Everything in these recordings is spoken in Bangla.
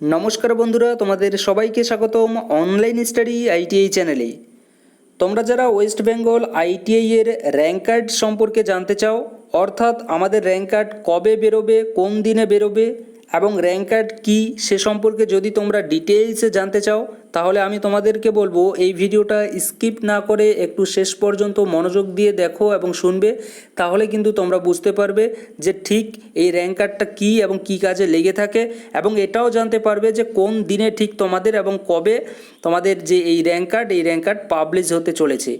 নমস্কার বন্ধুরা, তোমাদের সবাইকে স্বাগতম অনলাইন স্টাডি আইটিআই চ্যানেলে তোমরা যারা ওয়েস্ট বেঙ্গল আইটিআই এর র্যাঙ্ক কার্ড সম্পর্কে জানতে চাও, অর্থাৎ আমাদের র্যাঙ্ক কার্ড কবে বেরোবে, কোন দিনে বেরোবে এবং র্যাঙ্ক কার্ড কী সে সম্পর্কে যদি তোমরা ডিটেলসে জানতে চাও, তাহলে আমি তোমাদেরকে বলব এই ভিডিওটা স্কিপ না করে একটু শেষ পর্যন্ত মনোযোগ দিয়ে দেখো এবং শুনবে, তাহলে কিন্তু তোমরা বুঝতে পারবে যে ঠিক এই র্যাঙ্ক কার্ডটা কী এবং কী কাজে লেগে থাকে এবং এটাও জানতে পারবে যে কোন দিনে ঠিক তোমাদের এবং কবে তোমাদের যে এই র্যাঙ্ক কার্ড এই র্যাঙ্ক কার্ড পাবলিশ হতে চলেছে।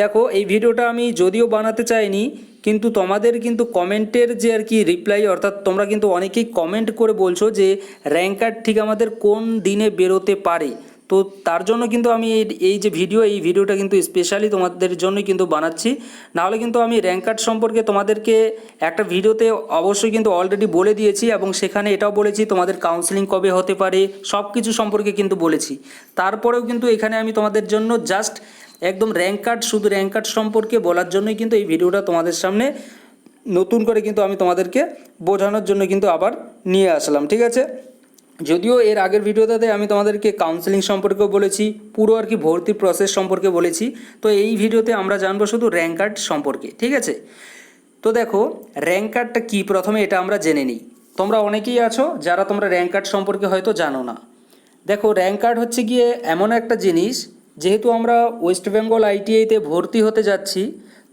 দেখো, এই ভিডিওটা আমি যদিও বানাতে চাইনি কিন্তু তোমাদের কিন্তু কমেন্টের যে আর কি রিপ্লাই অর্থাৎ তোমরা কিন্তু অনেকেই কমেন্ট করে বলছো যে র্যাঙ্ক কার্ড ঠিক আমাদের কোন দিনে বেরোতে পারে? তো তার জন্য কিন্তু আমি এই- যে ভিডিও এই ভিডিওটা কিন্তু স্পেশালি তোমাদের জন্যই কিন্তু বানাচ্ছি। নাহলে কিন্তু আমি র্যাঙ্ক কার্ড সম্পর্কে তোমাদেরকে একটা ভিডিওতে অবশ্যই কিন্তু অলরেডি বলে দিয়েছি এবং সেখানে এটাও বলেছি, তোমাদের কাউন্সিলিং কবে হতে পারে সব কিছু সম্পর্কে কিন্তু বলেছি। তারপরেও কিন্তু এখানে আমি তোমাদের জন্য জাস্ট একদম র্যাঙ্ক কার্ড শুধু র্যাঙ্ক কার্ড সম্পর্কে বলার জন্যই কিন্তু এই ভিডিওটা তোমাদের সামনে নতুন করে কিন্তু আমি তোমাদেরকে বোঝানোর জন্য কিন্তু আবার নিয়ে আসলাম, ঠিক আছে? যদিও এর আগের ভিডিওটাতে আমি তোমাদেরকে কাউন্সেলিং সম্পর্কেও বলেছি, পুরো আর কি ভর্তি প্রসেস সম্পর্কে বলেছি, তো এই ভিডিওতে আমরা জানব শুধু র্যাঙ্ক কার্ড সম্পর্কে, ঠিক আছে? তো দেখো র্যাঙ্ক কার্ডটা কী? প্রথমে এটা আমরা জেনে নিই। তোমরা অনেকেই আছো যারা তোমরা র্যাঙ্ক কার্ড সম্পর্কে হয়তো জানো না। দেখো র্যাঙ্ক কার্ড হচ্ছে গিয়ে এমন একটা জিনিস যেহেতু আমরা ওয়েস্ট বেঙ্গল আইটিআইতে ভর্তি হতে যাচ্ছি,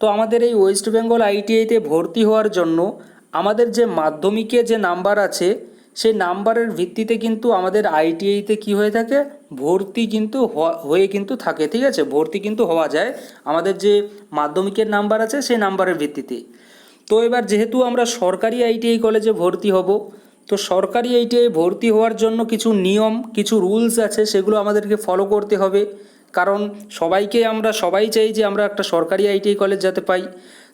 তো আমাদের এই ওয়েস্ট বেঙ্গল আইটিআইতে ভর্তি হওয়ার জন্য আমাদের যে মাধ্যমিকে যে নাম্বার আছে, সেই নাম্বারের ভিত্তিতে কিন্তু আমাদের আইটিআইতে কি হয়ে থাকে? ভর্তি কিন্তু হয়ে কিন্তু থাকে, ঠিক আছে? ভর্তি কিন্তু হওয়া যায় আমাদের যে মাধ্যমিকের নাম্বার আছে, সেই নাম্বারের ভিত্তিতে। তো এবার যেহেতু আমরা সরকারি আইটিআই কলেজে ভর্তি হব, তো সরকারি আইটিআই ভর্তি হওয়ার জন্য কিছু নিয়ম, কিছু রুলস আছে, সেগুলো আমাদেরকে ফলো করতে হবে। কারণ সবাইকে আমরা, সবাই চাই যে আমরা একটা সরকারি আইটিআই কলেজ যাতে পাই।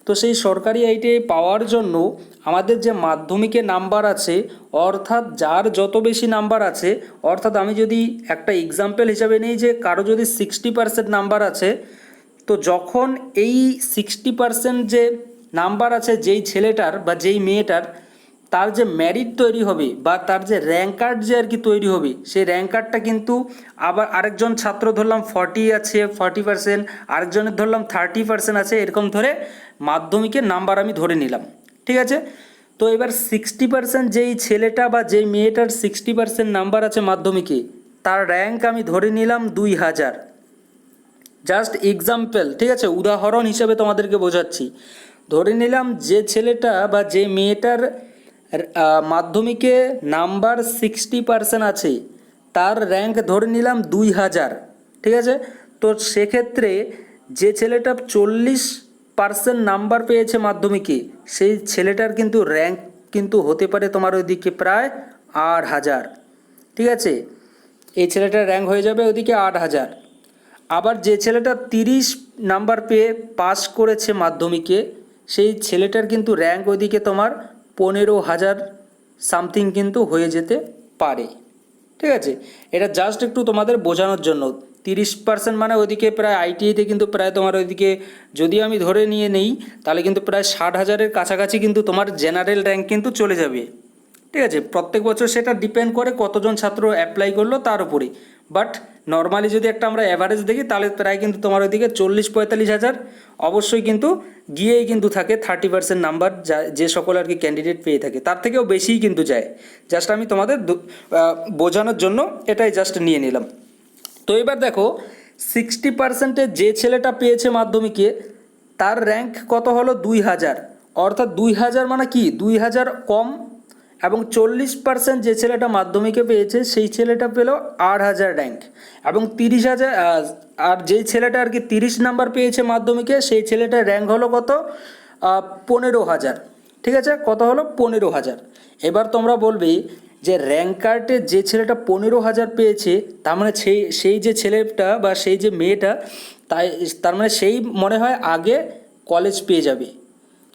তো সেই সরকারি আইটিআই পাওয়ার জন্য আমাদের যে মাধ্যমিকে নাম্বার আছে, অর্থাৎ যার যত বেশি নাম্বার আছে, অর্থাৎ আমি যদি একটা এক্সাম্পল হিসাবে নিই যে কারও যদি সিক্সটি পার্সেন্ট নাম্বার আছে, তো যখন এই সিক্সটি পার্সেন্ট যে নাম্বার আছে, যেই ছেলেটার বা যেই মেয়েটার তার যে ম্যারিট তৈরি হবে বা তার যে র্যাঙ্ক কার্ড যে আর কি তৈরি হবে, সেই র্যাঙ্ক কার্ডটা কিন্তু আবার আরেকজন ছাত্র ধরলাম ফর্টি আছে ফর্টি পার্সেন্ট আরেকজনের ধরলাম থার্টি পার্সেন্ট আছে, এরকম ধরে মাধ্যমিকের নাম্বার আমি ধরে নিলাম, ঠিক আছে? তো এবার সিক্সটি পার্সেন্ট যেই ছেলেটা বা যেই মেয়েটার সিক্সটি পার্সেন্ট নাম্বার আছে মাধ্যমিকে, তার র্যাঙ্ক আমি ধরে নিলাম দুই হাজার। জাস্ট এক্সাম্পল ঠিক আছে? উদাহরণ হিসেবে তোমাদেরকে বোঝাচ্ছি। ধরে নিলাম যে ছেলেটা বা যে মেয়েটার মাধ্যমিকে নাম্বার সিক্সটি পার্সেন্ট আছে, তার র্যাঙ্ক ধরে নিলাম দুই হাজার, ঠিক আছে? তো সেক্ষেত্রে যে ছেলেটা চল্লিশ পার্সেন্ট নাম্বার পেয়েছে মাধ্যমিকে, সেই ছেলেটার কিন্তু র্যাঙ্ক কিন্তু হতে পারে তোমার ওইদিকে প্রায় আট হাজার, ঠিক আছে? এই ছেলেটার র্যাঙ্ক হয়ে যাবে ওইদিকে আট হাজার। আবার যে ছেলেটা তিরিশ নাম্বার পেয়ে পাস করেছে মাধ্যমিকে, সেই ছেলেটার কিন্তু র্যাঙ্ক ওইদিকে তোমার পনেরো হাজার সামথিং কিন্তু হয়ে যেতে পারে। ঠিক আছে? এটা জাস্ট একটু তোমাদের বোঝানোর জন্য। তিরিশ পার্সেন্ট মানে ওইদিকে প্রায় আইটিআইতে কিন্তু প্রায় তোমার ওইদিকে যদি আমি ধরে নিয়ে নেই, তাহলে কিন্তু প্রায় ষাট হাজারের কাছাকাছি কিন্তু তোমার জেনারেল র্যাঙ্ক কিন্তু চলে যাবে। ঠিক আছে? প্রত্যেক বছর সেটা ডিপেন্ড করে কতজন ছাত্র অ্যাপ্লাই করল তার উপরে। বাট নর্মালি যদি একটা আমরা অ্যাভারেজ দেখি, তাহলে প্রায় কিন্তু তোমার ওইদিকে চল্লিশ পঁয়তাল্লিশ হাজার। অবশ্যই কিন্তু গিয়েই কিন্তু থাকে থার্টি পার্সেন্ট নাম্বার যা, যে সকল আর কি ক্যান্ডিডেট পেয়ে থাকে। তার থেকেও বেশিই কিন্তু যায়। জাস্ট আমি তোমাদের বোঝানোর জন্য এটাই জাস্ট নিয়ে নিলাম। তো এবার দেখো সিক্সটি পার্সেন্টে যে ছেলেটা পেয়েছে মাধ্যমিকে, তার র্যাঙ্ক কত হলো? দুই হাজার। অর্থাৎ দুই হাজার মানে কি? দুই হাজার কম এবং চল্লিশ পার্সেন্ট যে ছেলেটা মাধ্যমিকে পেয়েছে, সেই ছেলেটা পেল আট হাজার র্যাঙ্ক এবং তিরিশ হাজার আর যেই ছেলেটা আর কি তিরিশ নাম্বার পেয়েছে মাধ্যমিকে, সেই ছেলেটার র্যাঙ্ক হলো কত? পনেরো হাজার। ঠিক আছে? কত হলো? পনেরো হাজার। এবার তোমরা বলবে যে র্যাঙ্ক কার্ডে যে ছেলেটা পনেরো হাজার পেয়েছে, তার মানে সেই সেই যে ছেলেটা বা সেই যে মেয়েটা, তাই, তার মানে সেই মনে হয় আগে কলেজ পেয়ে যাবে।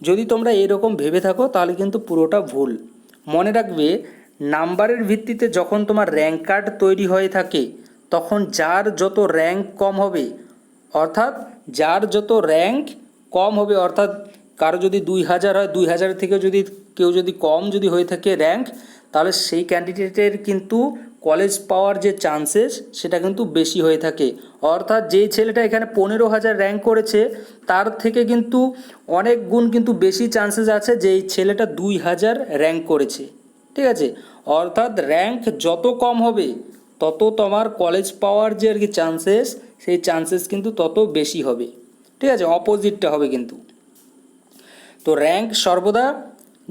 যদি তোমরা এরকম ভেবে থাকো, তাহলে কিন্তু পুরোটা ভুল। মনে রাখবে, নাম্বারের ভিত্তিতে যখন তোমার র্যাঙ্ক কার্ড তৈরি হয়ে থাকে, তখন যার যত র্যাঙ্ক কম হবে, অর্থাৎ যার যত র্যাঙ্ক কম হবে, অর্থাৎ কারও যদি দুই হাজার হয়, দুই হাজার থেকে যদি কেউ যদি কম যদি হয়ে থাকে র্যাঙ্ক, তাহলে সেই ক্যান্ডিডেটের কিন্তু কলেজ পাওয়ার যে চান্সেস, সেটা কিন্তু বেশি হয়ে থাকে। অর্থাৎ যেই ছেলেটা এখানে পনেরো হাজার র্যাঙ্ক করেছে, তার থেকে কিন্তু অনেক গুণ কিন্তু বেশি চান্সেস আছে যে এই ছেলেটা দুই হাজার র্যাঙ্ক করেছে। ঠিক আছে? অর্থাৎ র্যাঙ্ক যত কম হবে, তত তোমার কলেজ পাওয়ার যে আর কি চান্সেস সেই চান্সেস কিন্তু তত বেশি হবে। ঠিক আছে? অপোজিটটা হবে কিন্তু। তো র্যাঙ্ক সর্বদা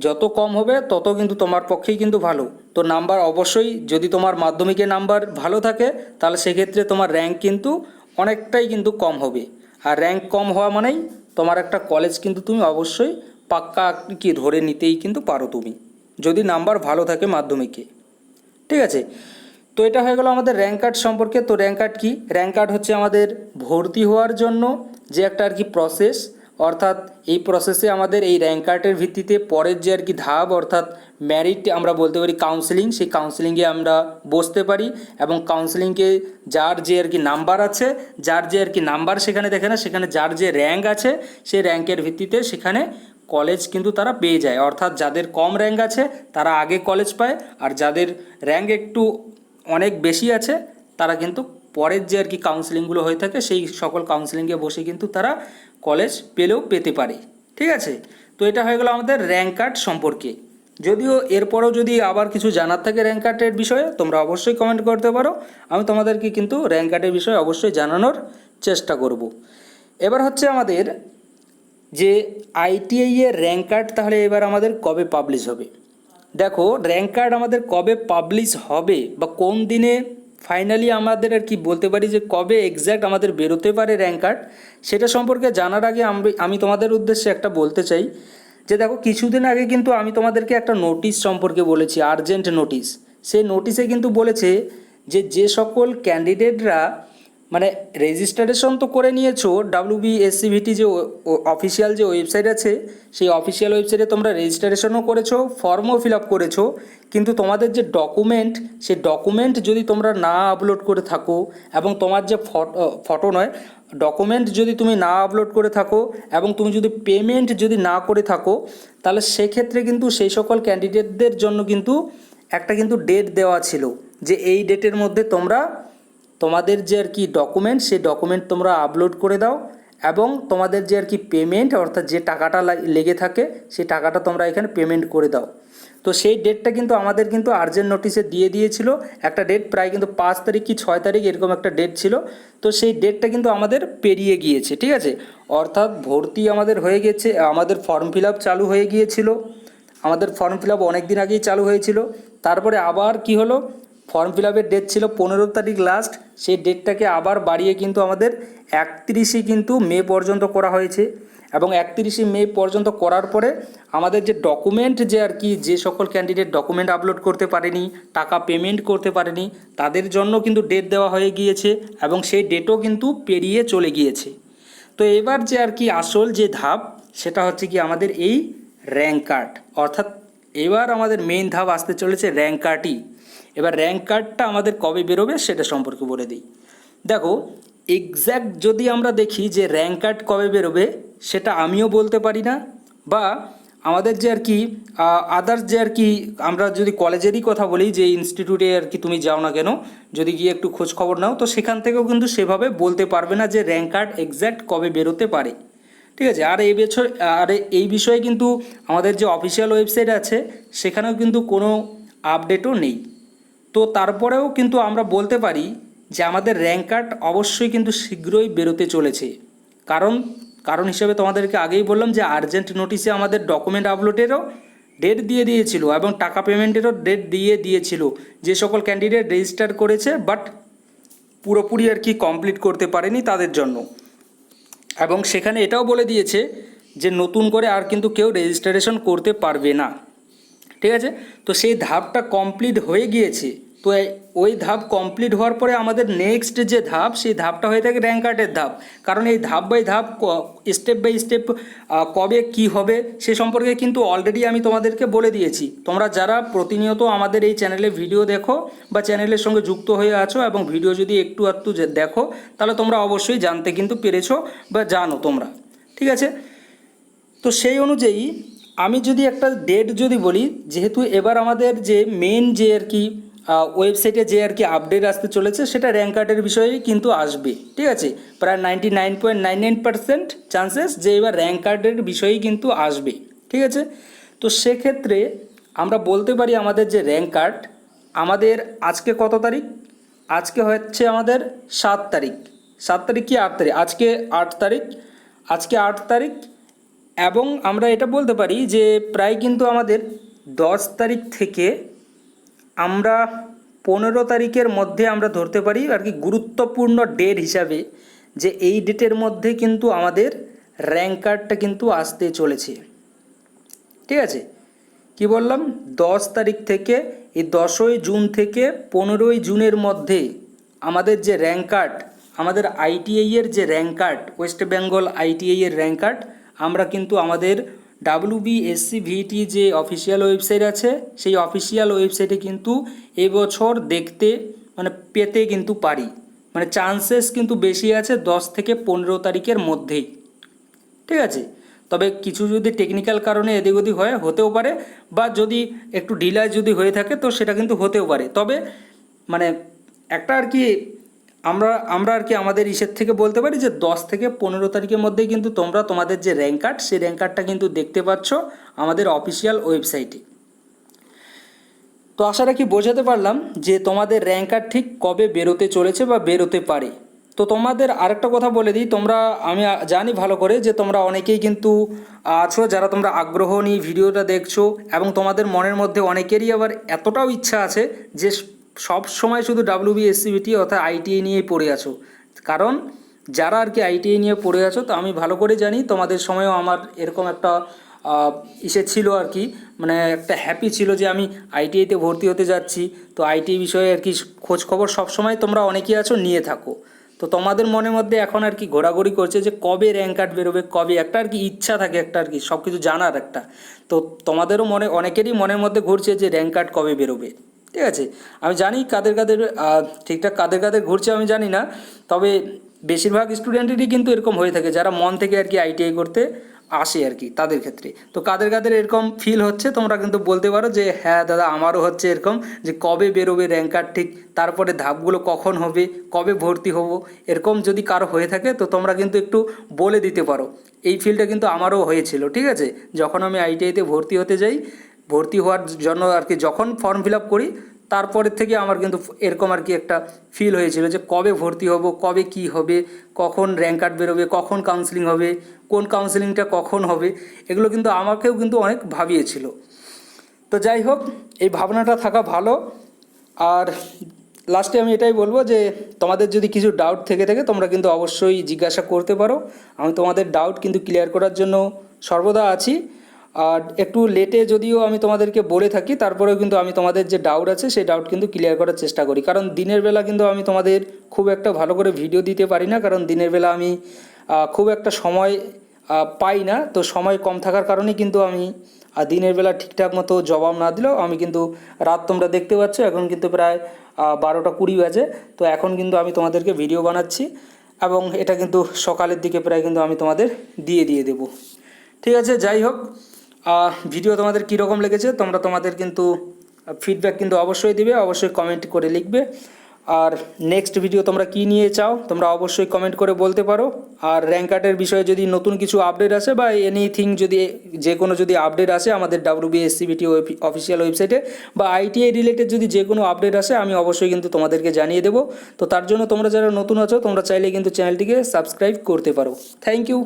যত কম হবে, তত কিন্তু তোমার পক্ষেই কিন্তু ভালো। তো নাম্বার অবশ্যই যদি তোমার মাধ্যমিকের নাম্বার ভালো থাকে, তাহলে সেক্ষেত্রে তোমার র্যাঙ্ক কিন্তু অনেকটাই কিন্তু কম হবে। আর র্যাঙ্ক কম হওয়া মানেই তোমার একটা কলেজ কিন্তু তুমি অবশ্যই পাক্কা কি ধরে নিতেই কিন্তু পারো তুমি, যদি নাম্বার ভালো থাকে মাধ্যমিকে। ঠিক আছে? তো এটা হয়ে গেল আমাদের র্যাঙ্ক কার্ড সম্পর্কে। তো র্যাঙ্ক কার্ড কী? র্যাঙ্ক কার্ড হচ্ছে আমাদের ভর্তি হওয়ার জন্য যে একটা আর কি প্রসেস অর্থাৎ এই প্রসেসে আমাদের এই র্যাঙ্ক কার্ডের ভিত্তিতে পরের যে আর কি ধাপ, অর্থাৎ ম্যারিট আমরা বলতে পারি কাউন্সেলিং সেই কাউন্সেলিংয়ে আমরা বসতে পারি এবং কাউন্সেলিংকে যার যে আর কি নাম্বার আছে, যার যে আর কি নাম্বার সেখানে দেখে না সেখানে যার যে র্যাঙ্ক আছে, সেই র্যাঙ্কের ভিত্তিতে সেখানে কলেজ কিন্তু তারা পেয়ে যায়। অর্থাৎ যাদের কম র্যাঙ্ক আছে, তারা আগে কলেজ পায়, আর যাদের র্যাঙ্ক একটু অনেক বেশি আছে, তারা কিন্তু পরের যে আর কি কাউন্সেলিংগুলো হয়ে থাকে, সেই সকল কাউন্সেলিংয়ে বসে কিন্তু তারা কলেজ পেলেও পেতে পারে। ঠিক আছে? তো এটা হয়ে গেল আমাদের র্যাঙ্ক কার্ড সম্পর্কে। যদিও এরপরও যদি আবার কিছু জানার থাকে র্যাঙ্ক কার্ডের বিষয়ে, তোমরা অবশ্যই কমেন্ট করতে পারো। আমি তোমাদেরকে কিন্তু র্যাঙ্ক কার্ডের বিষয়ে অবশ্যই জানানোর চেষ্টা করব। এবার হচ্ছে আমাদের যে আইটিআই এর র্যাঙ্ক কার্ড তাহলে এবার আমাদের কবে পাবলিশ হবে? দেখো র্যাঙ্ক কার্ড আমাদের কবে পাবলিশ হবে বা কোন দিনে ফাইনালি আমাদের আর কি বলতে পারি যে কবে এক্স্যাক্ট আমাদের বেরোতে পারে র্যাঙ্ক কার্ড, সেটা সম্পর্কে জানার আগে আমি আমি তোমাদের উদ্দেশ্যে একটা বলতে চাই যে দেখো, কিছুদিন আগে কিন্তু আমি তোমাদেরকে একটা নোটিশ সম্পর্কে বলেছি আর্জেন্ট নোটিশ সেই নোটিশে কিন্তু বলেছে যে যে সকল ক্যান্ডিডেটরা মানে রেজিস্ট্রেশন তো করে নিয়েছো ডাব্লিউবি এসসিভিটি যে অফিসিয়াল যে ওয়েবসাইট আছে, সেই অফিসিয়াল ওয়েবসাইটে তোমরা রেজিস্ট্রেশনও করেছ ফর্মও ফিল আপ করেছ, কিন্তু তোমাদের যে ডকুমেন্ট সেই ডকুমেন্ট যদি তোমরা না আপলোড করে থাকো এবং তোমার যে ফটো ফটো নয় ডকুমেন্ট যদি তুমি না আপলোড করে থাকো এবং তুমি যদি পেমেন্ট যদি না করে থাকো, তাহলে সেক্ষেত্রে কিন্তু সেই সকল ক্যান্ডিডেটদের জন্য কিন্তু একটা কিন্তু ডেট দেওয়া ছিল, যে এই ডেটের মধ্যে তোমরা তোমাদের যে আর কি ডকুমেন্ট সেই ডকুমেন্ট তোমরা আপলোড করে দাও এবং তোমাদের যে আর কি পেমেন্ট অর্থাৎ যে টাকাটা লেগে থাকে, সেই টাকাটা তোমরা এখানে পেমেন্ট করে দাও। তো সেই ডেটটা কিন্তু আমাদের কিন্তু আর্জেন্ট নোটিশে দিয়ে দিয়েছিল। একটা ডেট প্রায় কিন্তু পাঁচ তারিখ কি ছয় তারিখ এরকম একটা ডেট ছিল। তো সেই ডেটটা কিন্তু আমাদের পেরিয়ে গিয়েছে, ঠিক আছে? অর্থাৎ ভর্তি আমাদের হয়ে গেছে, আমাদের ফর্ম ফিল চালু হয়ে গিয়েছিল। আমাদের ফর্ম ফিল অনেক দিন আগেই চালু হয়েছিল। তারপরে আবার কি হলো? ফর্ম ফিল আপের ডেট ছিল পনেরো তারিখ লাস্ট সেই ডেটটাকে আবার বাড়িয়ে কিন্তু আমাদের একত্রিশে কিন্তু মে পর্যন্ত করা হয়েছে। এবং একত্রিশে মে পর্যন্ত করার পরে আমাদের যে ডকুমেন্ট যে আর কি, যে সকল ক্যান্ডিডেট ডকুমেন্ট আপলোড করতে পারেনি, টাকা পেমেন্ট করতে পারেনি, তাদের জন্য কিন্তু ডেট দেওয়া হয়ে গিয়েছে এবং সেই ডেটও কিন্তু পেরিয়ে চলে গিয়েছে। তো এবার যে আর কি আসল যে ধাপ, সেটা হচ্ছে কি আমাদের এই র্যাঙ্ক কার্ড অর্থাৎ এবার আমাদের মেইন ধাপ আসতে চলেছে র্যাঙ্ক কার্ডই এবার র্যাঙ্ক কার্ডটা আমাদের কবে বেরোবে সেটা সম্পর্কে বলে দিই। দেখো এক্স্যাক্ট যদি আমরা দেখি যে র্যাঙ্ক কার্ড কবে বেরোবে, সেটা আমিও বলতে পারি না, বা আমাদের যে আর কি আদার্স যে আর কি, আমরা যদি কলেজেরই কথা বলি, যে ইনস্টিটিউটে আর কি তুমি যাও না কেন, যদি গিয়ে একটু খোঁজ খবর নাও, তো সেখান থেকেও কিন্তু সেভাবে বলতে পারবে না যে র্যাঙ্ক কার্ড এক্স্যাক্ট কবে বেরোতে পারে। ঠিক আছে? আর এই বছর আর এই বিষয়ে কিন্তু আমাদের যে অফিসিয়াল ওয়েবসাইট আছে, সেখানেও কিন্তু কোনো আপডেটও নেই। তো তারপরেও কিন্তু আমরা বলতে পারি যে আমাদের র্যাঙ্ক কার্ড অবশ্যই কিন্তু শীঘ্রই বেরোতে চলেছে। কারণ কারণ হিসেবে তোমাদেরকে আগেই বললাম যে আর্জেন্ট নোটিশে আমাদের ডকুমেন্ট আপলোডেরও ডেট দিয়ে দিয়েছিল এবং টাকা পেমেন্টেরও ডেট দিয়ে দিয়েছিল। যে সকল ক্যান্ডিডেট রেজিস্টার করেছে বাট পুরোপুরি আর কি কমপ্লিট করতে পারেনি তাদের জন্য। এবং সেখানে এটাও বলে দিয়েছে যে নতুন করে আর কিন্তু কেউ রেজিস্ট্রেশন করতে পারবে না। ঠিক আছে? তো সেই ধাপটা কমপ্লিট হয়ে গিয়েছে। তো ওই ধাপ কমপ্লিট হওয়ার পরে আমাদের নেক্সট যে ধাপ, সেই ধাপটা হয়ে থাকে র্যাঙ্ক কার্ডের ধাপ। কারণ এই ধাপ বাই ধাপ স্টেপ বাই স্টেপ কবে কি হবে, সে সম্পর্কে কিন্তু অলরেডি আমি তোমাদেরকে বলে দিয়েছি। তোমরা যারা প্রতিনিয়ত আমাদের এই চ্যানেলে ভিডিও দেখো বা চ্যানেলের সঙ্গে যুক্ত হয়ে আছো এবং ভিডিও যদি একটু যে- দেখো, তাহলে তোমরা অবশ্যই জানতে কিন্তু পেরেছ বা জানো তোমরা। ঠিক আছে? তো সেই অনুযায়ী আমি যদি একটা ডেট যদি বলি, যেহেতু এবার আমাদের যে মেন যে আর কি ওয়েবসাইটে যে আর কি আপডেট আসতে চলেছে, সেটা র্যাঙ্ক কার্ডের বিষয়েই কিন্তু আসবে, ঠিক আছে? প্রায় ninety nine point nine nine percent chances যে এবার র্যাঙ্ক কার্ডের বিষয়েই কিন্তু আসবে, ঠিক আছে? তো সেক্ষেত্রে আমরা বলতে পারি আমাদের যে র্যাঙ্ক কার্ড আমাদের আজকে কত তারিখ? আজকে হচ্ছে আমাদের সাত তারিখ। সাত তারিখ কি আট তারিখ? আজকে আট তারিখ। আজকে আট তারিখ এবং আমরা এটা বলতে পারি যে প্রায় কিন্তু আমাদের দশ তারিখ থেকে আমরা পনেরো তারিখের মধ্যে আমরা ধরতে পারি আর কি গুরুত্বপূর্ণ ডেট হিসাবে যে এই ডেটের মধ্যে কিন্তু আমাদের র্যাঙ্ক কার্ডটা কিন্তু আসতে চলেছে। ঠিক আছে? কি বললাম? দশ তারিখ থেকে এই দশই জুন থেকে পনেরোই জুনের মধ্যে আমাদের যে র্যাঙ্ক কার্ড আমাদের আইটিআইয়ের যে র্যাঙ্ক কার্ড ওয়েস্ট বেঙ্গল আইটিআইয়ের র্যাঙ্ক কার্ড আমরা কিন্তু আমাদের ডাব্লিউবিএসসি ভিটি যে অফিসিয়াল ওয়েবসাইট আছে, সেই অফিসিয়াল ওয়েবসাইটে কিন্তু এবছর দেখতে মানে পেতে কিন্তু পারি। মানে চান্সেস কিন্তু বেশি আছে দশ থেকে পনেরো তারিখের মধ্যেই। ঠিক আছে? তবে কিছু যদি টেকনিক্যাল কারণে এদিক ওদিক হয়, হতেও পারে, বা যদি একটু ডিলায় যদি হয়ে থাকে, তো সেটা কিন্তু হতেও পারে। তবে মানে একটা আর কি আমরা আমরা আর কি আমাদের ইসের থেকে বলতে পারি যে দশ থেকে পনেরো তারিখের মধ্যেই কিন্তু তোমরা তোমাদের যে র্যাঙ্ক কার্ড, সেই র্যাঙ্ক কার্ডটা কিন্তু দেখতে পাচ্ছ আমাদের অফিসিয়াল ওয়েবসাইটে। তো আশা রাখি বোঝাতে পারলাম যে তোমাদের র্যাঙ্ক কার্ড ঠিক কবে বেরোতে চলেছে বা বেরোতে পারে। তো তোমাদের আরেকটা কথা বলে দিই, তোমরা, আমি জানি ভালো করে যে তোমরা অনেকেই কিন্তু আছো যারা তোমরা আগ্রহ নিয়ে ভিডিওটা দেখছ এবং তোমাদের মনের মধ্যে অনেকেরই আবার এতটাও ইচ্ছা আছে যে সব সময় শুধু ডাব্লিউবিএসসিবিটি অর্থাৎ আইটিআই নিয়েই পড়ে আছো। কারণ যারা আর কি আইটিআই নিয়ে পড়ে আছো, তো আমি ভালো করে জানি, তোমাদের সময়ও আমার এরকম একটা ইসে ছিল আর কি। মানে একটা হ্যাপি ছিল যে আমি আইটিআইতে ভর্তি হতে যাচ্ছি। তো আইটিআই বিষয়ে আর কি খোঁজ খবর সবসময় তোমরা অনেকেই আছো, নিয়ে থাকো। তো তোমাদের মনের মধ্যে এখন আর কি ঘোরাঘুরি করছে যে কবে র্যাঙ্ক কার্ড বেরোবে, কবে? একটা আর কি ইচ্ছা থাকে, একটা আর কি সব কিছু জানার একটা। তো তোমাদেরও মনে, অনেকেরই মনের মধ্যে ঘুরছে যে র্যাঙ্ক কার্ড কবে বেরোবে। ঠিক আছে? আমি জানি কাদের কাদের ঠিকঠাক কাদের কাদের ঘুরছে আমি জানি না, তবে বেশিরভাগ স্টুডেন্টেরই কিন্তু এরকম হয়ে থাকে, যারা মন থেকে আর কি আইটিআই করতে আসে আর কি তাদের ক্ষেত্রে। তো কাদের কাদের এরকম ফিল হচ্ছে, তোমরা কিন্তু বলতে পারো যে হ্যাঁ দাদা, আমারও হচ্ছে এরকম যে, কবে বেরোবে র্যাঙ্ক কার্ড ঠিক, তারপরে ধাপগুলো কখন হবে, কবে ভর্তি হব, এরকম যদি কারও হয়ে থাকে, তো তোমরা কিন্তু একটু বলে দিতে পারো। এই ফিলটা কিন্তু আমারও হয়েছিল, ঠিক আছে? যখন আমি আইটিআইতে ভর্তি হতে যাই ভর্তি হওয়ার জন্য আর কি যখন ফর্ম ফিল আপ করি, তারপরের থেকে আমার কিন্তু এরকম আর কি একটা ফিল হয়েছিল যে কবে ভর্তি হব, কবে কি হবে, কখন র্যাঙ্ক কার্ড বেরোবে, কখন কাউন্সিলিং হবে, কোন কাউন্সিলিংটা কখন হবে, এগুলো কিন্তু আমাকেও কিন্তু অনেক ভাবিয়েছিল। তো যাই হোক, এই ভাবনাটা থাকা ভালো। আর লাস্টে আমি এটাই বলব যে তোমাদের যদি কিছু ডাউট থেকে থাকে, তোমরা কিন্তু অবশ্যই জিজ্ঞাসা করতে পারো। আমি তোমাদের ডাউট কিন্তু ক্লিয়ার করার জন্য সর্বদা আছি। আর একটু লেটে যদিও আমি তোমাদেরকে বলে থাকি, তারপরেও কিন্তু আমি তোমাদের যে ডাউট আছে, সেই ডাউট কিন্তু ক্লিয়ার করার চেষ্টা করি। কারণ দিনের বেলা কিন্তু আমি তোমাদের খুব একটা ভালো করে ভিডিও দিতে পারি না, কারণ দিনের বেলা আমি খুব একটা সময় পাই না। তো সময় কম থাকার কারণেই কিন্তু আমি দিনের বেলা ঠিকঠাক মতো জবাব না দিলেও আমি কিন্তু রাত তোমরা দেখতে পাচ্ছ, এখন কিন্তু প্রায় বারোটা কুড়ি বাজে। তো এখন কিন্তু আমি তোমাদেরকে ভিডিও বানাচ্ছি এবং এটা কিন্তু সকালের দিকে প্রায় কিন্তু আমি তোমাদের দিয়ে দিয়ে দেবো। ঠিক আছে, যাই হোক। ভিডিও তোমাদের কীরকম লেগেছে, তোমরা তোমাদের কিন্তু ফিডব্যাক কিন্তু অবশ্যই দিবে, অবশ্যই কমেন্ট করে লিখবে। আর নেক্সট ভিডিও তোমরা কি নিয়ে চাও, তোমরা অবশ্যই কমেন্ট করে বলতে পারো। আর র্যাঙ্ক কার্ডের বিষয়ে যদি নতুন কিছু আপডেট আসে বা এনিথিং যদি, যে কোনো যদি আপডেট আসে আমাদের ডাব্লিউবিএসসিবিটি অফিসিয়াল ওয়েবসাইটে বা আইটিআই রিলেটেড যদি যে কোনো আপডেট আসে, আমি অবশ্যই কিন্তু তোমাদেরকে জানিয়ে দেবো। তো তার জন্য তোমরা যারা নতুন আছো, তোমরা চাইলে কিন্তু চ্যানেলটিকে সাবস্ক্রাইব করতে পারো। Thank you